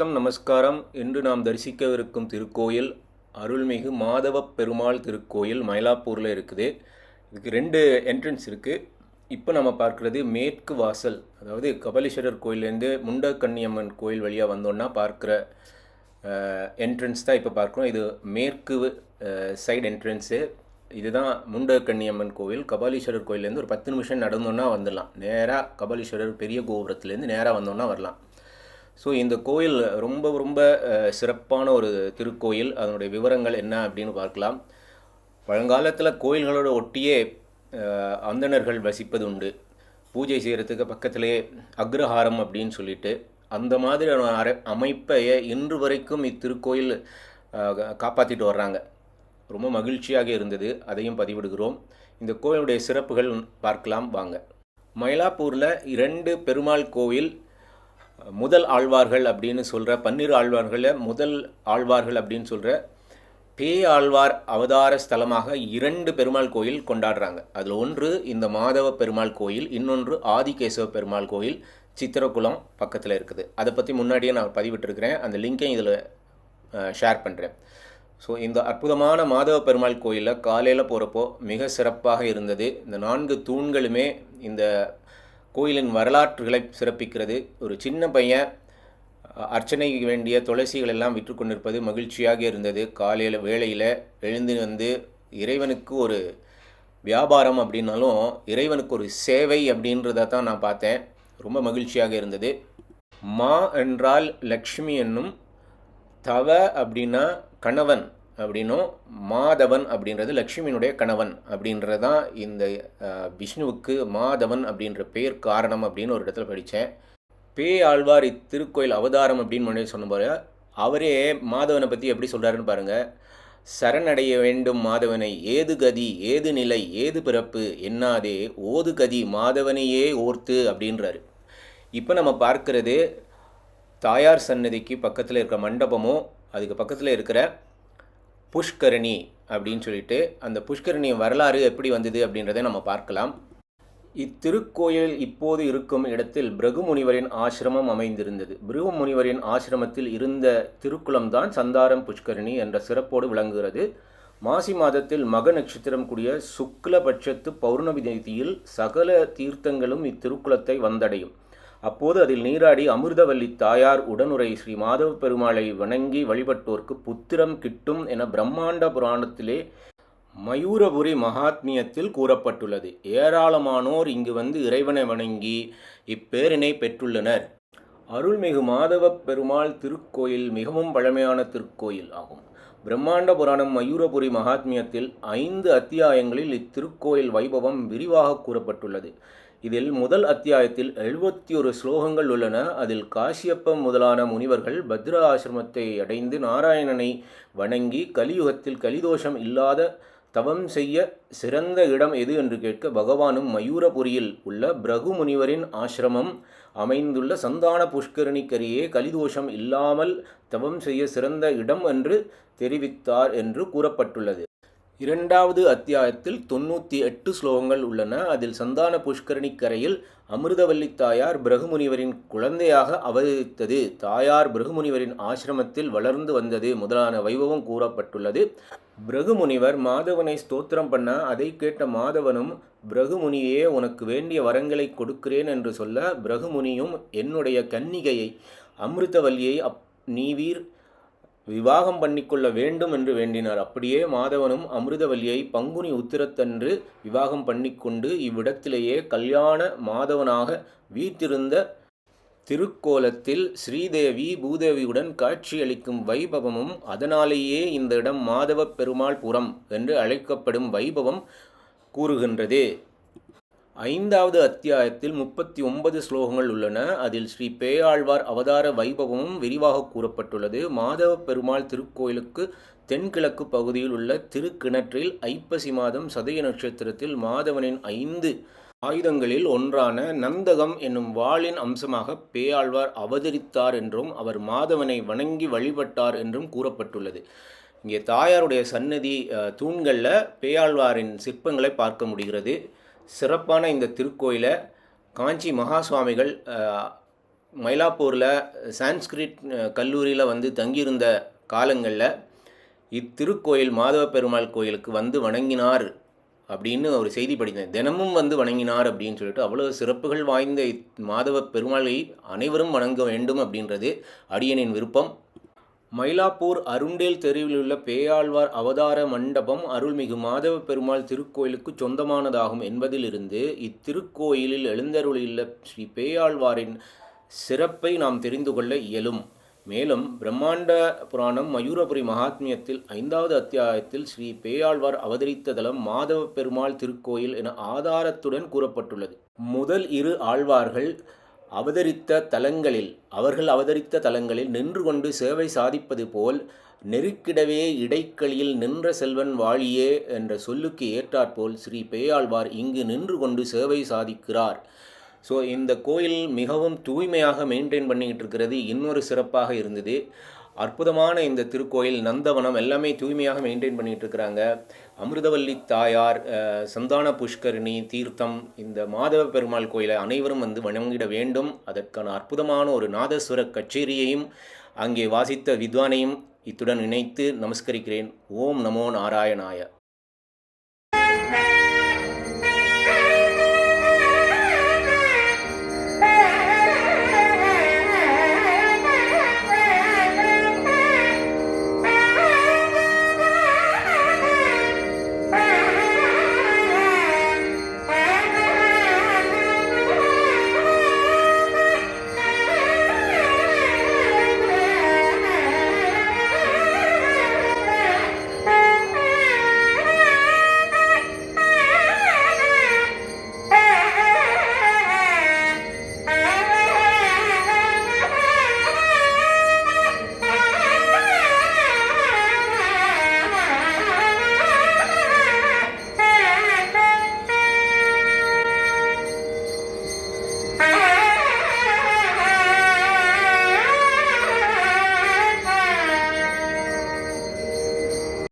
வணக்கம் நமஸ்காரம். இன்று நாம் தரிசிக்கவிருக்கும் திருக்கோயில் அருள்மிகு மாதவப் பெருமாள் திருக்கோயில் மயிலாப்பூரில் இருக்குது. இதுக்கு ரெண்டு என்ட்ரன்ஸ் இருக்குது இப்போ நம்ம பார்க்குறது மேற்கு வாசல். அதாவது கபாலீஸ்வரர் கோயிலேருந்து முண்டக்கன்னியம்மன் கோயில் வழியாக வந்தோன்னா பார்க்குற என்ட்ரன்ஸ் தான் இப்போ பார்க்குறோம். இது மேற்கு சைடு என்ட்ரன்ஸு இதுதான் முண்டக்கன்னியம்மன் கோவில் கபாலீஸ்வரர் கோயிலேருந்து ஒரு பத்து நிமிஷம் நடந்தோன்னா வந்துடலாம். நேராக கபாலீஸ்வரர் பெரிய கோபுரத்துலேருந்து நேராக வந்தோன்னா வரலாம். ஸோ இந்த கோயில் ரொம்ப ரொம்ப சிறப்பான ஒரு திருக்கோயில். அதனுடைய விவரங்கள் என்ன அப்படின்னு பார்க்கலாம். பழங்காலத்தில் கோயில்களோட ஒட்டியே அந்தணர்கள் வசிப்பது உண்டு. பூஜை செய்கிறதுக்கு பக்கத்திலே அக்ரஹாரம் அப்படின்னு சொல்லிட்டு அந்த மாதிரியான அரை அமைப்பை இன்று வரைக்கும் இத்திருக்கோயில் காப்பாற்றிட்டு வர்றாங்க. ரொம்ப மகிழ்ச்சியாக இருந்தது. அதையும் பதிவிடுகிறோம். இந்த கோயிலுடைய சிறப்புகள் பார்க்கலாம் வாங்க. மயிலாப்பூரில் இரண்டு பெருமாள் கோவில் முதல் ஆழ்வார்கள் அப்படின்னு சொல்கிற பன்னிரு ஆழ்வார்களில் முதல் ஆழ்வார்கள் அப்படின்னு சொல்கிற பே ஆழ்வார் அவதார ஸ்தலமாக இரண்டு பெருமாள் கோயில் கொண்டாடுறாங்க. அதில் ஒன்று இந்த மாதவ பெருமாள் கோயில் இன்னொன்று ஆதிகேசவ பெருமாள் கோயில் சித்திரகுளம் பக்கத்தில் இருக்குது. அதை பற்றி முன்னாடியே நான் பதிவிட்டிருக்கிறேன். அந்த லிங்கையும் இதில் ஷேர் பண்ணுறேன் ஸோ இந்த அற்புதமான மாதவ பெருமாள் கோயிலில் காலையில் போகிறப்போ மிக சிறப்பாக இருந்தது. இந்த நான்கு தூண்களுமே இந்த கோயிலின் வரலாற்றுகளை சிறப்பிக்கிறது. ஒரு சின்ன பையன் அர்ச்சனைக்கு வேண்டிய துளசிகள் எல்லாம் விற்றுக்கொண்டிருப்பது மகிழ்ச்சியாக இருந்தது. காலையில் வேளையில் எழுந்து வந்து இறைவனுக்கு ஒரு வியாபாரம் அப்படின்னாலும் இறைவனுக்கு ஒரு சேவை அப்படின்றத தான் நான் பார்த்தேன். ரொம்ப மகிழ்ச்சியாக இருந்தது. மா என்றால் லக்ஷ்மி என்னும் தவ அப்படின்னா கணவன். அப்படின்னும் மாதவன் அப்படின்றது லக்ஷ்மியினுடைய கணவன் அப்படின்றது தான் இந்த விஷ்ணுவுக்கு மாதவன் அப்படின்ற பெயர் காரணம் அப்படின்னு ஒரு இடத்துல படித்தேன். பே ஆழ்வார் இத்திருக்கோயில் அவதாரம் அப்படின்னு முன்னாடி சொன்ன போல அவரே மாதவனை பற்றி எப்படி சொல்கிறாருன்னு பாருங்கள் சரணடைய வேண்டும் மாதவனை ஏது கதி ஏது நிலை ஏது பிறப்பு என்னாதே ஓது கதி மாதவனையே ஓர்த்து அப்படின்றாரு. இப்போ நம்ம பார்க்கறது தாயார் சன்னதிக்கு பக்கத்தில் இருக்கிற மண்டபமும் அதுக்கு பக்கத்தில் இருக்கிற புஷ்கரணி அப்படின்னு சொல்லிட்டு அந்த புஷ்கரணி வரலாறு எப்படி வந்தது அப்படின்றத நம்ம பார்க்கலாம். இத்திருக்கோயில் இப்போது இருக்கும் இடத்தில் பிரகு முனிவரின் ஆசிரமம் அமைந்திருந்தது. பிரகு முனிவரின் ஆசிரமத்தில் இருந்த திருக்குளம்தான் சந்தாரம் புஷ்கரணி என்ற சிறப்போடு விளங்குகிறது. மாசி மாதத்தில் மக நட்சத்திரம் கூடிய சுக்லபட்சத்து பௌர்ணமி திதியில் சகல தீர்த்தங்களும் இத்திருக்குளத்தை வந்தடையும். அப்போது அதில் நீராடி அமிர்தவல்லி தாயார் உடனுரை ஸ்ரீ மாதவ பெருமாளை வணங்கி வழிபட்டோர்க்கு புத்திரம் கிட்டும் என பிரம்மாண்ட புராணத்திலே மயூரபுரி மகாத்மியத்தில் கூறப்பட்டுள்ளது. ஏராளமானோர் இங்கு வந்து இறைவனை வணங்கி இப்பேரினை பெற்றுள்ளனர். அருள்மிகு மாதவ பெருமாள் திருக்கோயில் மிகவும் பழமையான திருக்கோயில் ஆகும். பிரம்மாண்ட புராணம் மயூரபுரி மகாத்மியத்தில் ஐந்து அத்தியாயங்களில் இத்திருக்கோயில் வைபவம் விரிவாக கூறப்பட்டுள்ளது. இதில் முதல் அத்தியாயத்தில் எழுபத்தி ஒரு ஸ்லோகங்கள் உள்ளன. அதில் காசியப்பம் முதலான முனிவர்கள் பத்ர ஆசிரமத்தை அடைந்து நாராயணனை வணங்கி கலியுகத்தில் கலிதோஷம் இல்லாத தவம் செய்ய சிறந்த இடம் எது என்று கேட்க பகவானும் மயூரபுரியில் உள்ள பிரகு முனிவரின் ஆசிரமம் அமைந்துள்ள சந்தான புஷ்கரணிக்கரியே கலிதோஷம் இல்லாமல் தவம் செய்ய சிறந்த இடம் என்று தெரிவித்தார் என்று கூறப்பட்டுள்ளது. இரண்டாவது அத்தியாயத்தில் தொண்ணூற்றி எட்டு ஸ்லோகங்கள் உள்ளன. அதில் சந்தான புஷ்கரணி கரையில் அமிர்தவல்லி தாயார் பிரகுமுனிவரின் குழந்தையாக அவதரித்தது. தாயார் பிரகுமுனிவரின் ஆசிரமத்தில் வளர்ந்து வந்தது. முதலான வைபவம் கூறப்பட்டுள்ளது. பிரகுமுனிவர் மாதவனை ஸ்தோத்திரம் பண்ண அதை கேட்ட மாதவனும் பிரகுமுனியே உனக்கு வேண்டிய வரங்களை கொடுக்கிறேன் என்று சொல்ல பிரகுமுனியும் என்னுடைய கன்னிகையை அமிர்தவல்லியை அப் நீவீர் விவாகம் பண்ணிக்கொள்ள வேண்டும் என்று வேண்டினார். அப்படியே மாதவனும் அமிர்தவல்லியை பங்குனி உத்திரத்தன்று விவாகம் பண்ணிக்கொண்டு இவ்விடத்திலேயே கல்யாண மாதவனாக வீத்திருந்த திருக்கோலத்தில் ஸ்ரீதேவி பூதேவியுடன் காட்சியளிக்கும் வைபவமும் அதனாலேயே இந்த இடம் மாதவ பெருமாள் புறம் என்று அழைக்கப்படும் வைபவம் கூறுகின்றது. ஐந்தாவது அத்தியாயத்தில் முப்பத்தி ஒன்பது ஸ்லோகங்கள் உள்ளன. அதில் ஸ்ரீ பேயாழ்வார் அவதார வைபவமும் விரிவாக கூறப்பட்டுள்ளது. மாதவ பெருமாள் திருக்கோயிலுக்கு தென்கிழக்கு பகுதியில் உள்ள திருக்கிணற்றில் ஐப்பசி மாதம் சதய நட்சத்திரத்தில் மாதவனின் ஐந்து ஆயுதங்களில் ஒன்றான நந்தகம் என்னும் வாளின் அம்சமாக பேயாழ்வார் அவதரித்தார் என்றும் அவர் மாதவனை வணங்கி வழிபட்டார் என்றும் கூறப்பட்டுள்ளது. இங்கே தாயாருடைய சன்னதி தூண்களில் பேயாழ்வாரின் சிற்பங்களை பார்க்க முடிகிறது. சிறப்பான இந்த திருக்கோயிலை காஞ்சி மகா சுவாமிகள் மயிலாப்பூரில் சான்ஸ்கிரிட் கல்லூரியில் வந்து தங்கியிருந்த காலங்களில் இத்திருக்கோயில் மாதவ பெருமாள் கோயிலுக்கு வந்து வணங்கினார் அப்படின்னு ஒரு செய்தி படித்தேன். தினமும் வந்து வணங்கினார் அப்படின்னு சொல்லிட்டு அவ்வளவு சிறப்புகள் வாய்ந்த இத் மாதவ பெருமாளை அனைவரும் வணங்க வேண்டும் அப்படின்றது அடியனின் விருப்பம். மயிலாப்பூர் அருண்டேல் தெருவில் உள்ள பேயாழ்வார் அவதார மண்டபம் அருள்மிகு மாதவ பெருமாள் திருக்கோயிலுக்கு சொந்தமானதாகும் என்பதிலிருந்து இத்திருக்கோயிலில் எழுந்தருளியுள்ள ஸ்ரீ பேயாழ்வாரின் சிறப்பை நாம் தெரிந்து கொள்ள இயலும். மேலும் பிரம்மாண்ட புராணம் மயூரபுரி மகாத்மியத்தில் ஐந்தாவது அத்தியாயத்தில் ஸ்ரீ பேயாழ்வார் அவதரித்த தலம் மாதவ பெருமாள் திருக்கோயில் என ஆதாரத்துடன் கூறப்பட்டுள்ளது. முதல் இரு ஆழ்வார்கள் அவதரித்த தலங்களில் அவர்கள் அவதரித்த தலங்களில் நின்று கொண்டு சேவை சாதிப்பது போல் நெருக்கிடவே இடைக்களியில் நின்ற செல்வன் வாழியே என்ற சொல்லுக்கு ஏற்றாற்போல் ஸ்ரீ பேயாழ்வார் இங்கு நின்று கொண்டு சேவை சாதிக்கிறார். ஸோ இந்த கோயில் மிகவும் தூய்மையாக மெயின்டைன் பண்ணிக்கிட்டு இருக்கிறது இன்னொரு சிறப்பாக இருந்தது. அற்புதமான இந்த திருக்கோயில் நந்தவனம் எல்லாமே தூய்மையாக மெயின்டைன் பண்ணிகிட்டு இருக்கிறாங்க. அமிர்தவல்லி தாயார் சந்தான புஷ்கரிணி தீர்த்தம் இந்த மாதவ பெருமாள் கோயிலை அனைவரும் வந்து வணங்கிட வேண்டும். அதற்கான அற்புதமான ஒரு நாதஸ்வர கச்சேரியையும் அங்கே வாசித்த வித்வானையும் இத்துடன் இணைத்து நமஸ்கரிக்கிறேன். ஓம் நமோ நாராயணாய.